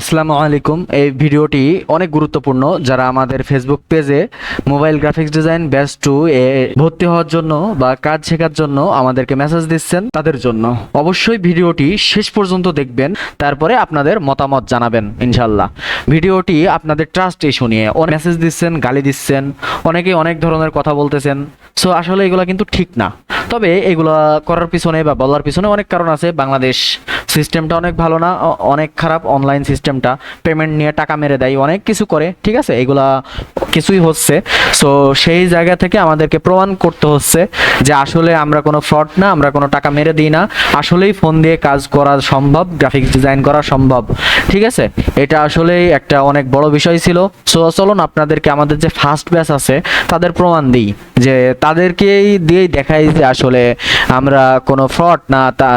আসসালামু আলাইকুম। এই ভিডিওটি অনেক গুরুত্বপূর্ণ। যারা আমাদের ফেসবুক পেজে mobile graphics design batch two এ ভর্তি হওয়ার জন্য বা কাজ শেখার জন্য আমাদেরকে মেসেজ দিচ্ছেন, তাদের জন্য। অবশ্যই ভিডিওটি শেষ পর্যন্ত দেখবেন, তারপরে আপনাদের মতামত জানাবেন ইনশাল্লাহ ভিডিওটি আপনাদের ট্রাস্ট ইস্যু নিয়ে মেসেজ দিচ্ছেন, গালি দিচ্ছেন, অনেকে অনেক ধরনের কথা বলতেছেন। সো আসলে এগুলো কিন্তু ঠিক না। তবে এগুলা করার পিছনে বা বলার পিছনে অনেক কারণ আছে। বাংলাদেশ সিস্টেমটা অনেক ভালো না অনেক খারাপ অনলাইন সিস্টেমটা পেমেন্ট নিয়ে টাকা মেরে দেয়, অনেক কিছু করে, ঠিক আছে? এগুলা কিছুই হচ্ছে। সো সেই জায়গা থেকে আমাদেরকে প্রমাণ করতে হচ্ছে যে আসলে আমরা কোনো ফ্রড না, আমরা কোনো টাকা মেরে দিই না। আসলেই ফোন দিয়ে কাজ করা সম্ভব গ্রাফিক্স ডিজাইন করা সম্ভব, ঠিক আছে? এটা আসলেই একটা অনেক বড় বিষয় ছিল। সো চলুন আপনাদেরকে আমাদের যে ফার্স্ট ব্যাচ আছে, তাদের প্রমাণ দিই। যে তাদেরকেই দিয়েই দেখাই যে আসলে আমরা কোনো ফ্রড না, তা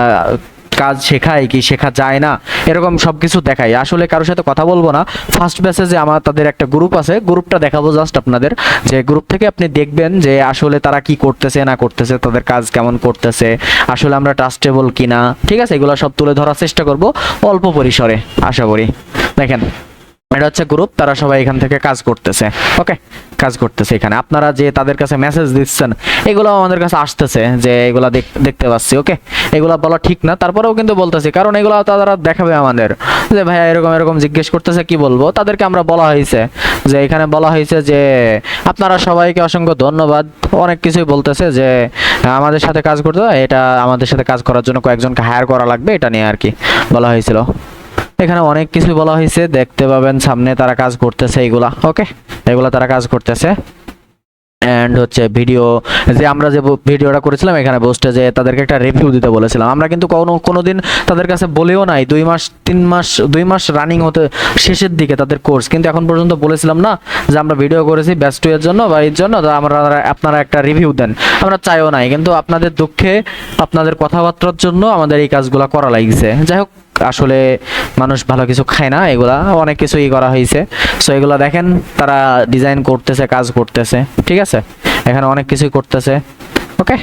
কাজ শেখায় কি শেখা যায় না, এরকম সব কিছু দেখাই আসলে কারোর সাথে কথা বলব না। ফার্স্ট মেসেজে আমার তাদের একটা গ্রুপ আছে। গ্রুপটা দেখাবো জাস্ট আপনাদের। যে গ্রুপ থেকে আপনি দেখবেন যে আসলে তারা কি করতেছে, না করতেছে, তাদের কাজ কেমন করতেছে, আসলে আমরা ট্রাস্টেবল কিনা, ঠিক আছে? এগুলো সব তুলে ধরার চেষ্টা করব অল্প পরিসরে, আশা করি। দেখেন এটা হচ্ছে গ্রুপ তারা সবাই এখান থেকে কাজ করতেছে। ওকে কাজ করতেছে এখানে। আপনারা যে তাদের কাছে মেসেজ দিচ্ছেন এগুলো আমাদের কাছে আসতেছে যে এগুলা দেখ- দেখতে পাচ্ছি ওকে এগুলা বলা ঠিক না। তারপরেও কিন্তু বলতেছি, কারণ এগুলো তারা দেখাবে আমাদের। যে ভাইয়া এরকম এরকম জিজ্ঞেস করতেছে, কি বলব? তাদেরকে আমরা বলা হয়েছে যে, এখানে বলা হয়েছে যে, আপনারা সবাইকে অসংখ্য ধন্যবাদ। অনেক কিছুই বলতেছে যে, আমাদের সাথে কাজ করতে এটা আমাদের সাথে কাজ করার জন্য কয়েকজনকে হায়ার করা লাগবে, এটা নিয়ে আর কি বলা হয়েছিল। এখানে অনেক কিছু বলা হয়েছে, দেখতে পাবেন সামনে তারা কাজ করতেছে এগুলা, ওকে? এগুলা তারা কাজ করতেছে। অ্যান্ড হচ্ছে ভিডিও যে আমরা যে ভিডিওটা করেছিলাম এখানে বসতে যে তাদেরকে একটা রিভিউ দিতে বলেছিলাম। আমরা কিন্তু কোনো কোনো দিন তাদের কাছে বলেও নাই, দুই মাস, তিন মাস, দুই মাস রানিং হতে শেষের দিকে তাদের কোর্স কিন্তু এখন পর্যন্ত বলেছিলাম না যে আমরা ভিডিও করেছি ব্যস্ত এর জন্য বা এর জন্য আমরা, আপনারা একটা রিভিউ দেন। আমরা চাইও নাই, কিন্তু আপনাদের দুঃখে, আপনাদের কথাবার্তার জন্য আমাদের এই কাজগুলো করা লাগছে। যাই হোক আসলে মানুষ ভালো কিছু খায় না, এগুলা অনেক কিছুই করা হয়েছে। সো এগুলা দেখেন, তারা ডিজাইন করতেছে, কাজ করতেছে, ঠিক আছে? এখানে অনেক কিছুই করতেছে, ওকে?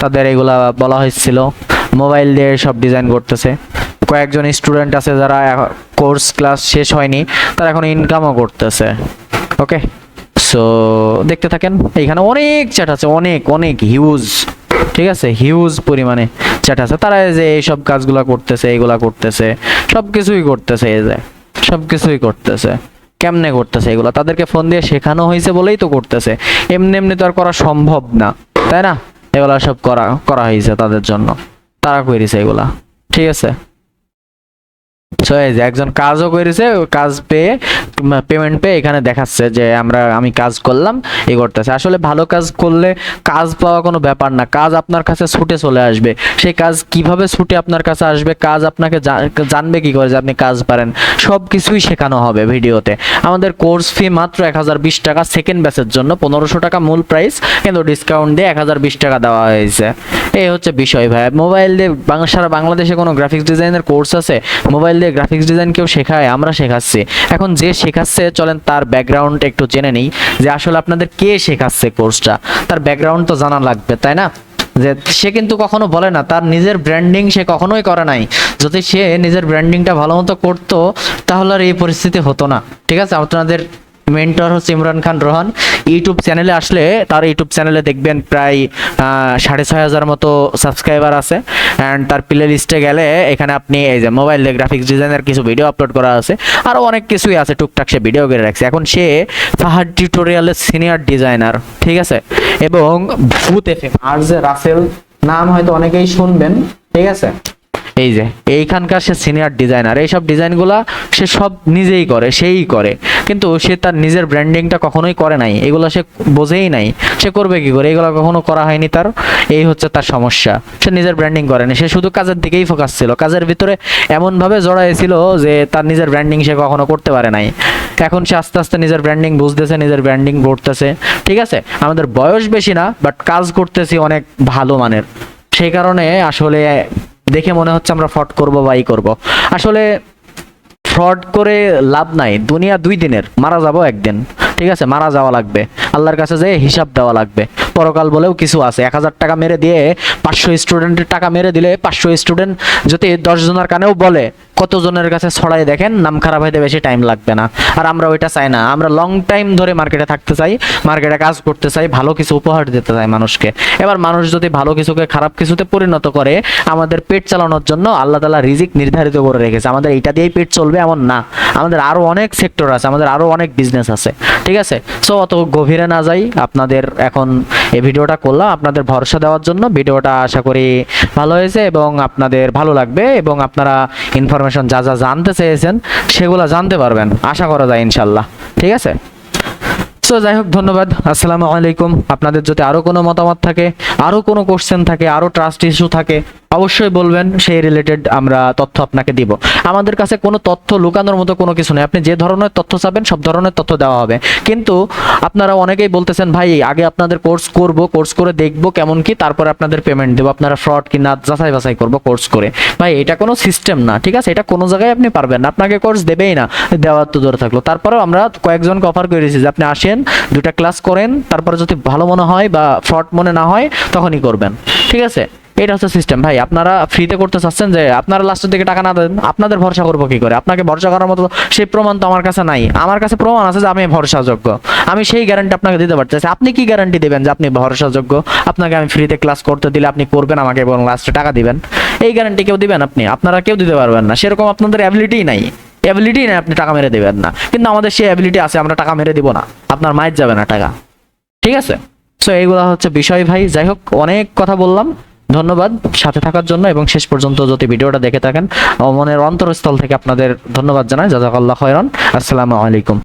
তাদের এগুলা বলা হয়েছিল। মোবাইল দিয়ে সব ডিজাইন করতেছে। কয়েকজন স্টুডেন্ট আছে যারা কোর্স ক্লাস শেষ হয়নি, তারা এখন ইনকামও করতেছে, ওকে? সো দেখতে থাকেন, এখানে অনেক চ্যাট আছে, অনেক অনেক হিউজ ঠিক আছে? হিউজ পরিমাণে চ্যাট আছে। তারা যে এইসব কাজগুলা করতেছে, এইগুলা করতেছে সব কিছুই করতেছে এই যে সব কিছুই করতেছে। কেমনে করতেছে এগুলো? তাদেরকে ফোন দিয়ে শেখানো হয়েছে বলেই তো করতেছে। এমনি এমনি তো আর করা সম্ভব না, তাই না? এগুলা সব করা করা হয়েছে তাদের জন্য। তারা করেছে এগুলা। ঠিক আছে? যে একজন কাজও করেছে কাজ পেয়ে পেমেন্ট পেয়ে এখানে দেখাচ্ছে যে আমরা, আমি কাজ করলাম এই করতেছে। আসলে ভালো কাজ করলে কাজ পাওয়া কোনো ব্যাপার না। কাজ আপনার কাছে ছুটে চলে আসবে। সেই কাজ কীভাবে ছুটে আপনার কাছে আসবে, কাজ আপনাকে জানবে কি করে যে আপনি কাজ পারেন। সব কিছুই শেখানো হবে ভিডিওতে। আমাদের কোর্স ফি মাত্র এক হাজার বিশ টাকা সেকেন্ড ব্যাচের জন্য, পনেরোশো টাকা মূল প্রাইস কিন্তু ডিসকাউন্ট দিয়ে এক হাজার বিশ টাকা দেওয়া হয়েছে। এই হচ্ছে বিষয় ভাই। মোবাইল দিয়ে সারা বাংলাদেশে কোনো গ্রাফিক্স ডিজাইনের কোর্স আছে? মোবাইল দিয়ে গ্রাফিক্স ডিজাইন কেউ শেখায়? আমরা শেখাচ্ছি। এখন যে শেখাচ্ছে, চলেন তার ব্যাকগ্রাউন্ড একটু জেনে নিই, যে আসলে আপনাদের কে শেখাচ্ছে কোর্সটা তার ব্যাকগ্রাউন্ড তো জানা লাগবে, তাই না? যে সে কিন্তু কখনো বলে না, তার নিজের ব্র্যান্ডিং সে কখনোই করে নাই। যদি সে নিজের ব্র্যান্ডিংটা ভালো মতো করতো, তাহলে আর এই পরিস্থিতি হতো না। ঠিক আছে? আপনাদের মেন্টর হচ্ছে ইমরান খান রোহান। ইউটিউব চ্যানেলে আসলে তার ইউটিউব চ্যানেলে দেখবেন প্রায় সাড়ে ছয় হাজার মতো সাবস্ক্রাইবার আছে। অ্যান্ড তার প্লে লিস্টে গেলে এখানে আপনি এই যে মোবাইল দিয়ে গ্রাফিক্স ডিজাইনের কিছু ভিডিও আপলোড করা আছে। আরও অনেক কিছুই আছে, টুকটাক সে ভিডিও করে রাখছে। এখন সে ফাহাদ টিউটোরিয়ালের সিনিয়র ডিজাইনার ঠিক আছে? এবং ভূত এফ এম আর যে রাসেল নাম হয়তো অনেকেই শুনবেন, ঠিক আছে? এই যে, এইখানকার সে সিনিয়র ডিজাইনার এইসব ডিজাইনগুলো সে সব নিজেই করে, সেই করে। কিন্তু সে তার নিজের ব্র্যান্ডিংটা কখনোই করে নাই, এগুলো সে বোঝেই নাই। সে করবে কি করে? এগুলো কখনো করা হয়নি তার, এই হচ্ছে তার সমস্যা। সে নিজের ব্র্যান্ডিং করেনি সে শুধু কাজের দিকেই ফোকাস ছিল। কাজের ভিতরে এমনভাবে জড়াইছিল যে তার নিজের ব্র্যান্ডিং সে কখনো করতে পারে নাই। এখন সে আস্তে আস্তে নিজের ব্র্যান্ডিং বুঝতেছে, নিজের ব্র্যান্ডিং করতেছে। ঠিক আছে? আমাদের বয়স বেশি না বাট কাজ করতেছি অনেক ভালো মানের। সেই কারণে আসলে দেখে মনে হচ্ছে আমরা ফট করব বা ই করব। আসলে ফ্রড করে লাভ নাই। দুনিয়া দুই দিনের। মারা যাব একদিন। ঠিক আছে? মারা যাওয়া লাগবে। আল্লাহর কাছে যেয়ে হিসাব দেওয়া লাগবে। পরকাল বলেও কিছু আছে। এক হাজার টাকা মেরে দিয়ে পাঁচশো স্টুডেন্টের টাকা মেরে দিলে পাঁচশো স্টুডেন্ট যদি দশজনের কানেও বলে কতজনের কাছে ছড়াই দেখেন, নাম খারাপ হইতে বেশি টাইম লাগবে না। আর আমরা ওইটা চাই না। আমরা লং টাইম ধরে মার্কেটে থাকতে চাই মার্কেটে কাজ করতে চাই, ভালো কিছু উপহার দিতে চাই মানুষকে। এবার মানুষ যদি ভালো কিছুকে খারাপ কিছুতে পরিণত করে, আমাদের পেট চালানোর জন্য আল্লাহ তালা রিজিক নির্ধারিত করে রেখেছে। আমাদের এটা দিয়েই পেট চলবে এমন না। আমাদের আরও অনেক সেক্টর আছে, আমাদের আরও অনেক বিজনেস আছে। ঠিক আছে? সো অত গভীরে না যাই, আপনাদের এখন এই ভিডিওটা করলাম। আপনাদের ভরসা দেওয়ার জন্য ভিডিওটা আশা করি ভালো হয়েছে এবং আপনাদের ভালো লাগবে এবং আপনারা ইনফরমেশন যা যা জানতে চেয়েছেন, সেগুলো জানতে পারবেন। আশা করা যায় ইনশাল্লাহ ঠিক আছে? সো যাই হোক, ধন্যবাদ। আসসালামু আলাইকুম। আপনাদের যদি আরও কোনো মতামত থাকে, আরও কোনো কোশ্চেন থাকে আরও ট্রাস্ট ইস্যু থাকে অবশ্যই বলবেন, সেই রিলেটেড আমরা তথ্য আপনাকে দিব। আমাদের কাছে কোনো তথ্য লুকানোর মতো কোনো কিছু নেই। আপনি যে ধরনের তথ্য চাবেন, সব ধরনের তথ্য দেওয়া হবে। কিন্তু আপনারা অনেকেই বলতেছেন, ভাই, আগে আপনাদের কোর্স করব কোর্স করে দেখব কেমন কি, তারপরে আপনাদের পেমেন্ট দেবো। আপনারা ফ্রড কি না যাচাই বাছাই করব কোর্স করে। ভাই, এটা কোনো সিস্টেম না, ঠিক আছে? এটা কোনো জায়গায় আপনি পারবেন না। আপনাকে কোর্স দেবেই না, দেওয়ার তো দূরে থাকল। তারপরেও আমরা কয়েকজনকে অফার করে দিয়েছি যে, আপনি আসেন দুটা ক্লাস করেন, তারপরে যদি ভালো মনে হয় বা ফ্রড মনে না হয়, তখনই করবেন। ঠিক আছে? এটা হচ্ছে সিস্টেম ভাই, আপনারা ফ্রিতে করতে চাচ্ছেন যে আপনারা লাস্টের দিকে টাকা না দেন, আপনাদের ভরসা করব কি করে? আপনাকে ভরসা করার মতো সেই প্রমাণ তো আমার কাছে নাই। আমার কাছে প্রমাণ আছে যে আমি ভরসাযোগ্য। আমি সেই গ্যারান্টি আপনাকে দিতে পারতেছি। আপনি কি গ্যারান্টি দেবেন যে আপনি ভরসাযোগ্য? আপনাকে আমি ফ্রিতে ক্লাস করতে দিলে আপনি করবেন আমাকে এবং লাস্টে টাকা দিবেন। এই গ্যারান্টি কেউ দিবেন আপনি? আপনারা কেউ দিতে পারবেন না। সেরকম আপনাদের অ্যাবিলিটি নাই। অ্যাবিলিটি নেই আপনি টাকা মেরে দেবেন না। কিন্তু আমাদের সেই অ্যাবিলিটি আছে, আমরা টাকা মেরে দিব না। আপনার মায়ের যাবে না টাকা। ঠিক আছে? সো এইগুলো হচ্ছে বিষয় ভাই। যাই হোক, অনেক কথা বললাম। ধন্যবাদ সাথে থাকার জন্য এবং শেষ পর্যন্ত যদি ভিডিওটা দেখে থাকেন মনের অন্তরস্থল থেকে আপনাদের ধন্যবাদ জানাই। জাজাকাল্লাহ খয়রান। আসসালামু আলাইকুম।